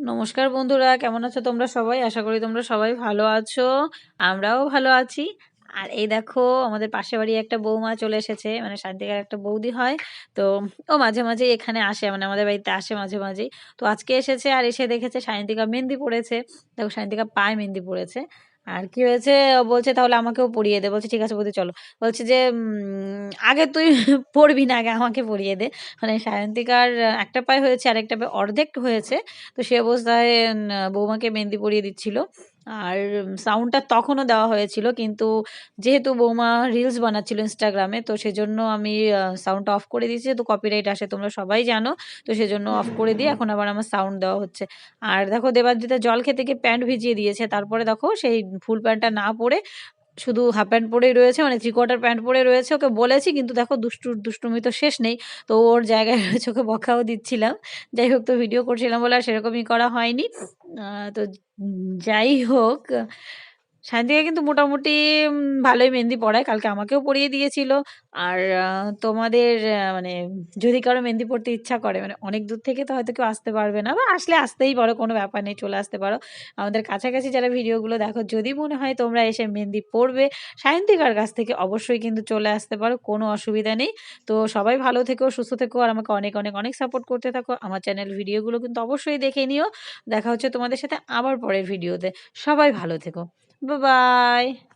নমস্কার বন্ধুরা, কেমন আছো তোমরা সবাই? আশা করি তোমরা সবাই ভালো আছো, আমরাও ভালো আছি। আর এই দেখো, আমাদের পাশে বাড়ি একটা বৌমা চলে এসেছে মানে শান্তিকার একটা বৌদি হয়। তো ও মাঝে মাঝে এখানে আসে মানে আমাদের বাড়িতে আসে মাঝে মাঝেই। তো আজকে এসেছে আর এসে দেখেছে শান্তিকা মেহেন্দি পড়েছে দেখো শান্তিকা পায়ে মেহেন্দি পড়েছে আর কি হয়েছে? ও বলছে, তাহলে আমাকেও পড়িয়ে দে। বলছে, ঠিক আছে বৌদি, চলো। বলছে যে আগে তুই পড়বি না, আগে আমাকে পড়িয়ে দে। মানে সায়ন্তিকার একটা পায়ে হয়েছে আর একটা পায়ে অর্ধেক হয়েছে। তো সে অবস্থায় বৌমাকে মেহেন্দি পরিয়ে দিচ্ছিল। আর সাউন্ডটা তখনও দেওয়া হয়েছিল কিন্তু যেহেতু বৌমা রিলস বানাচ্ছিল ইনস্টাগ্রামে তো সেজন্য আমি সাউন্ডটা অফ করে দিয়েছি। তো কপিরাইট আসে, তোমরা সবাই জানো, তো সেজন্য অফ করে দিয়ে এখন আবার আমার সাউন্ড দেওয়া হচ্ছে। আর দেখো দেবাদ্রিতা জল খেতে গিয়ে প্যান্ট ভিজিয়ে দিয়েছে, তারপরে দেখো সেই ফুল প্যান্টটা না পরে শুধু হাফ প্যান্ট পরেই রয়েছে মানে থ্রি কোয়ার্টার প্যান্ট পরে রয়েছে, ওকে বলেছি, কিন্তু দেখো দুষ্টু, দুষ্টুমি তো শেষ নেই, তো ওর জায়গায় রয়েছে, ওকে বকাও দিচ্ছিলাম। যাই হোক, তো ভিডিও করছিলাম বলে আর সেরকমই করা হয়নি। তো যাই হোক শান্তিকা কিন্তু মোটামুটি ভালোই মেহেন্দি পড়ায়। কালকে আমাকেও পরিয়ে দিয়েছিল। আর তোমাদের মানে যদি কারও মেহেন্দি পড়তে ইচ্ছা করে মানে অনেক দূর থেকে তো হয়তো কেউ আসতে পারবে না। বা আসলে আসতেই পারো, কোনো ব্যাপার নেই, চলে আসতে পারো। আমাদের কাছাকাছি যারা ভিডিওগুলো দেখো, যদি মনে হয় তোমরা এসে মেহেন্দি পড়বে সায়ন্তিকার কাছ থেকে অবশ্যই কিন্তু চলে আসতে পারো, কোনো অসুবিধা নেই। তো সবাই ভালো থেকো, সুস্থ থেকো, আর আমাকে অনেক অনেক অনেক সাপোর্ট করতে থাকো। আমার চ্যানেল ভিডিওগুলো কিন্তু অবশ্যই দেখে নিও। দেখা হচ্ছে তোমাদের সাথে আবার পরের ভিডিওতে। সবাই ভালো থেকো। Bye bye.